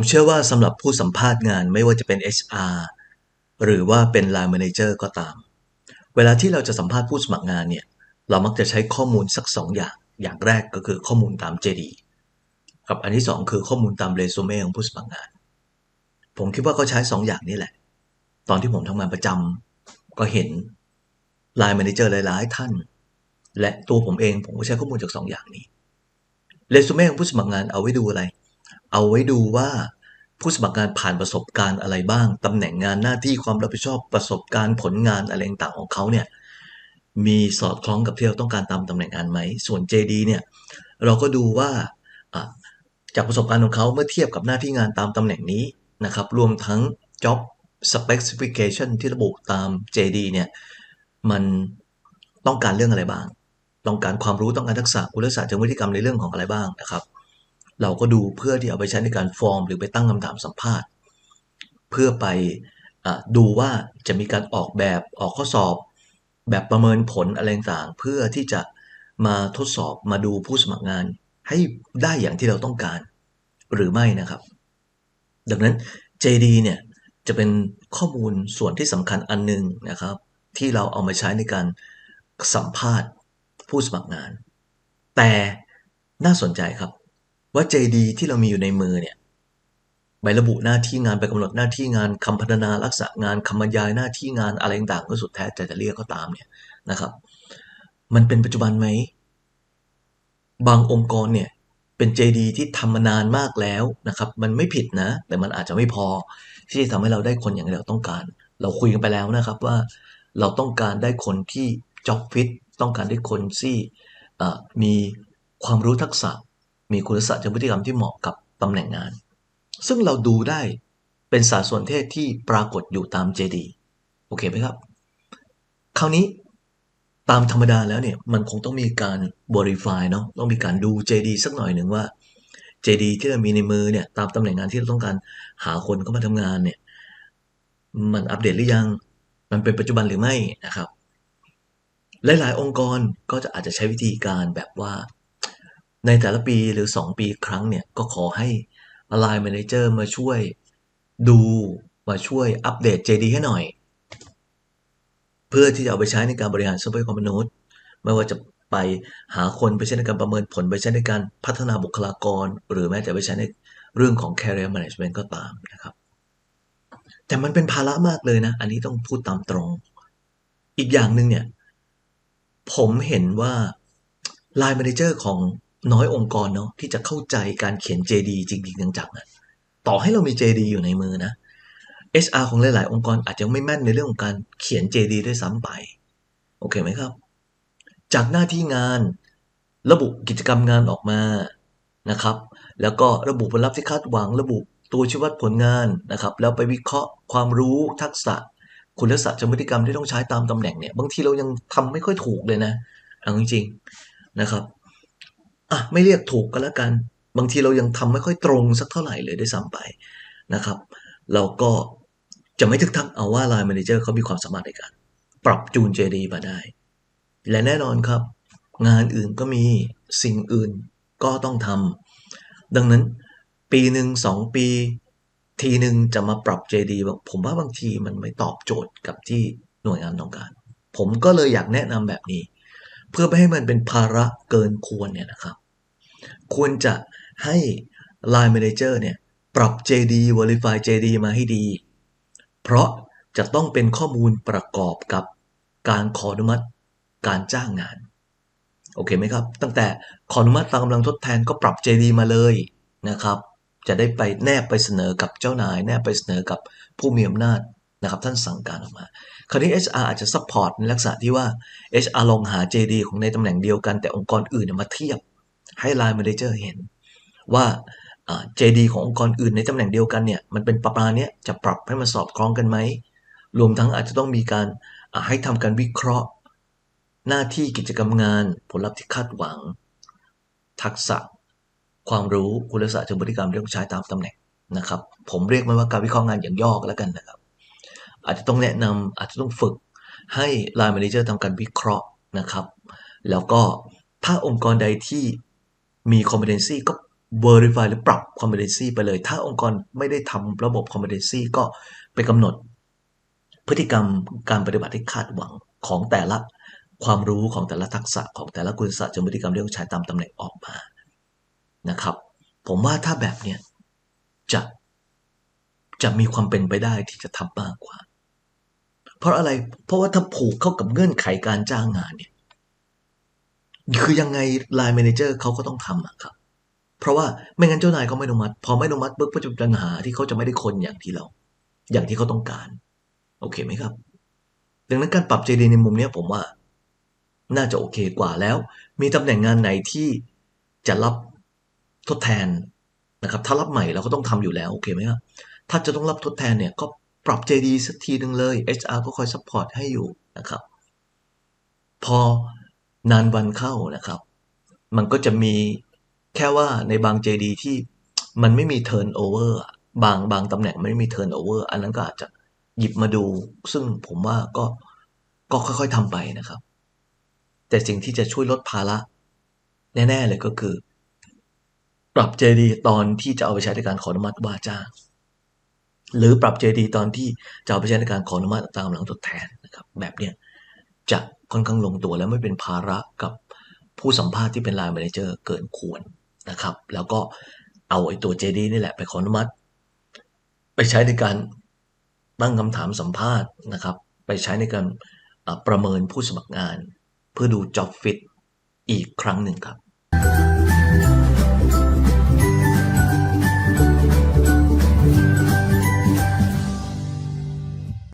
ผมเชื่อว่าสำหรับผู้สัมภาษณ์งานไม่ว่าจะเป็น HR หรือว่าเป็น Line Manager ก็ตาม เวลาที่เราจะสัมภาษณ์ผู้สมัครงานเนี่ย เรามักจะใช้ข้อมูลสักสองอย่าง อย่างแรกก็คือข้อมูลตาม JD กับอันที่สองคือข้อมูลตามเรซูเม่ของผู้สมัครงาน ผมคิดว่าเขาใช้สองอย่างนี้แหละ ตอนที่ผมทำงานประจำก็เห็น Line Manager หลายๆ ท่าน และตัวผมเองผมก็ใช้ข้อมูลจากสองอย่างนี้เรซูเม่ของผู้สมัครงานเอาไว้ดูอะไร เอาไว้ดูว่าผู้สมัครงานผ่านประสบการณ์อะไรบ้างตำแหน่งงานหน้าที่ความรับผิดชอบประสบการณ์ผลงานอะไรต่างๆของเขาเนี่ยมีสอดคล้องกับที่เราต้องการตามตำแหน่งงานไหม ส่วน JD เนี่ยเราก็ดูว่าจากประสบการณ์ของเขาเมื่อเทียบกับหน้าที่งานตามตำแหน่งนี้นะครับ รวมทั้ง job specification ที่ระบุตาม JD เนี่ยมันต้องการเรื่องอะไรบ้าง ต้องการความรู้ต้องการทักษะคุณลักษณะเชิงพฤติกรรมในเรื่องของอะไรบ้างนะครับ เราก็ดูเพื่อที่เอาไปใช้ในการฟอร์ม หรือไปตั้งคำถามสัมภาษณ์ เพื่อไปอดูว่าจะมีการออกแบบออกข้อสอบ แบบประเมินผลอะไรต่างเพื่อที่จะมาทดสอบมาดูผู้สมัครงาน ให้ได้อย่างที่เราต้องการ หรือไม่นะครับ ดังนั้น JD เนี่ยจะเป็นข้อมูลส่วนที่สำคัญอันหนึงนะครับ ที่เราเอามาใช้ในการสัมภาษณ์ผู้สมัครงาน แต่น่าสนใจครับ ว่า JD ที่เรามีอยู่ในมือเนี่ยใบระบุหน้าที่งานใบกำหนดหน้าที่งานคำพัฒนาลักษณะงานคำบรรยายหน้าที่งานอะไรต่างๆก็สุดแท้แต่จะเรียกก็ตามเนี่ยนะครับ มันเป็นปัจจุบันไหม บางองค์กรเนี่ยเป็น JD ที่ทำมานานมากแล้วนะครับ มันไม่ผิดนะ แต่มันอาจจะไม่พอ ที่จะทำให้เราได้คนอย่างที่เราต้องการ เราคุยกันไปแล้วนะครับว่าเราต้องการได้คนที่ job fit ต้องการได้คนที่มีความรู้ทักษะ มีคุณลักษณะเชิงพฤติกรรมที่เหมาะกับตำแหน่งงาน ซึ่งเราดูได้เป็นสารส่วนเทศที่ปรากฏอยู่ตาม JD โอเคไหมครับ คราวนี้ตามธรรมดาแล้วเนี่ยมันคงต้องมีการ verify เนาะต้องมีการดู JD สักหน่อยหนึ่งว่า JD ที่เรามีในมือเนี่ยตามตำแหน่งงานที่เราต้องการหาคนเข้ามาทำงานเนี่ยมันอัปเดตหรือยังมันเป็นปัจจุบันหรือไม่นะครับ หลาย ๆ องค์กรก็จะอาจจะใช้วิธีการแบบว่า ในแต่ละปีหรือ 2 ปีครั้งเนี่ย ก็ขอให้ Line Manager มาช่วยดูมาช่วยอัปเดต JD ให้หน่อย เพื่อที่จะเอาไปใช้ในการบริหารทรัพยากรมนุษย์ ไม่ว่าจะไปหาคนไปใช้ในการประเมินผลไปใช้ในการพัฒนาบุคลากร หรือแม้แต่ไปใช้ในเรื่องของ career management ก็ตามนะครับ แต่มันเป็นภาระมากเลยนะ อันนี้ต้องพูดตามตรง อีกอย่างหนึ่งเนี่ย ผมเห็นว่า Line Manager ของ น้อยองค์กรเนาะที่จะเข้าใจการเขียน JD จริงๆจังๆอะต่อให้เรามี JD อยู่ในมือนะ HR ของหลายๆ องค์กรอาจจะไม่แม่นในเรื่องของการเขียน JD ด้วยซ้ำไป โอเคไหมครับ จากหน้าที่งานระบุกิจกรรมงานออกมานะครับ แล้วก็ระบุผลลัพธ์ที่คาดหวังระบุตัวชี้วัดผลงานนะครับ แล้วไปวิเคราะห์ความรู้ทักษะ คุณลักษณะเชิงพฤติกรรมที่ต้องใช้ตามตำแหน่งเนี่ยบางทีเรายังทำไม่ค่อยถูกเลยนะเอาจริงๆนะครับ อะไม่เรียกถูกก็แล้วกัน บางทีเรายังทำไม่ค่อยตรงสักเท่าไหร่เลยด้วยซ้ำไปนะครับ เราก็จะไม่ทึกทักเอาว่า Line Manager เขามีความสามารถในการ ปรับจูน JD มาได้ และแน่นอนครับ งานอื่นก็มีสิ่งอื่นก็ต้องทำดังนั้นปีหนึ่งสองปี ทีหนึ่งจะมาปรับ JD ผมว่าบางทีมันไม่ตอบโจทย์กับที่หน่วยงานต้องการ ผมก็เลยอยากแนะนำแบบนี้ เพื่อไม่ให้มันเป็นภาระเกินควรเนี่ยนะครับ ควรจะให้ Line Manager เนี่ยปรับ JD Verify JD มาให้ดี เพราะจะต้องเป็นข้อมูลประกอบกับการขออนุมัติการจ้างงาน โอเคไหมครับ ตั้งแต่ขออนุมัติตามกำลังทดแทนก็ปรับ JD มาเลยนะครับ จะได้ไปแนบไปเสนอกับเจ้านาย แนบไปเสนอกับผู้มีอำนาจนะครับ ท่านสั่งการออกมา คราวนี้ HR อาจจะซัพพอร์ตในลักษณะที่ว่า HR ลองหา JD ของในตำแหน่งเดียวกันแต่องค์กรอื่นมาเทียบให้ Line Manager เห็นว่า JD ขององค์กรอื่นในตำแหน่งเดียวกันเนี่ยมันเป็นประมาณเนี้ยจะปรับให้มันสอดคล้องกันไหมรวมทั้งอาจจะต้องมีการให้ทำการวิเคราะห์ หน้าที่กิจกรรมงาน ผลลัพธ์ที่คาดหวัง ทักษะ ความรู้คุณลักษณะเชิงพฤติกรรมที่ต้องใช้ตามตำแหน่งนะครับ ผมเรียกมันว่าการวิเคราะห์งานอย่างย่อก็แล้วกันนะครับ อาจจะต้องแนะนำอาจจะต้องฝึกให้ Line Manager ทำการวิเคราะห์นะครับ แล้วก็ถ้าองค์กรใดที่มี competency ก็ verify หรือปรับ competency ไปเลย ถ้าองค์กรไม่ได้ทำระบบ competency ก็ไปกำหนด พฤติกรรมการปฏิบัติที่คาดหวังของแต่ละความรู้ของแต่ละทักษะของแต่ละคุณศาสตร์จนพฤติกรรมที่ต้องใช้ตามตำแหน่งออกมานะครับ ผมว่าถ้าแบบเนี้ยจะจะมีความเป็นไปได้ที่จะทำมากกว่า เพราะอะไร เพราะว่าถ้าผูกเข้ากับเงื่อนไขการจ้างงานเนี่ย คือยังไง Line Manager เขาก็ต้องทำอะครับ เพราะว่าไม่งั้นเจ้านายเขาไม่อนุมัติ พอไม่อนุมัติปุ๊บก็จะเป็นปัญหาที่เขาจะไม่ได้คนอย่างที่เรา อย่างที่เขาต้องการ โอเคไหมครับ ดังนั้นการปรับ JD ในมุมนี้ผมว่า น่าจะโอเคกว่าแล้ว มีตำแหน่งงานไหนที่จะรับทดแทนนะครับ ถ้ารับใหม่เราก็ต้องทำอยู่แล้วโอเคไหมครับถ้าจะต้องรับทดแทนเนี่ยก็ ปรับ JD สักทีหนึ่งเลย HR ก็คอยซัพพอร์ตให้อยู่นะครับ พอนานวันเข้านะครับ มันก็จะมีแค่ว่าในบาง JD ที่มันไม่มี turnover อะบางบางตำแหน่งไม่มี turnover อันนั้นก็อาจจะหยิบมาดู ซึ่งผมว่าก็ก็ค่อยๆทำไปนะครับ แต่สิ่งที่จะช่วยลดภาระแน่ ๆ เลยก็คือ ปรับ JD ตอนที่จะเอาไปใช้ในการขออนุมัติว่าจ้าง หรือปรับ JD ตอนที่จะเอาไปใช้ในการขออนุมัติตามหลังทดแทนนะครับแบบเนี้ยจะค่อนข้างลงตัวและไม่เป็นภาระกับผู้สัมภาษณ์ที่เป็น Line Manager เกินควรนะครับ แล้วก็เอาไอ้ตัว JD นี่แหละไปขออนุมัติ ไปใช้ในการตั้งคำถามสัมภาษณ์นะครับ ไปใช้ในการประเมินผู้สมัครงาน เพื่อดู job fit อีกครั้งหนึ่งครับ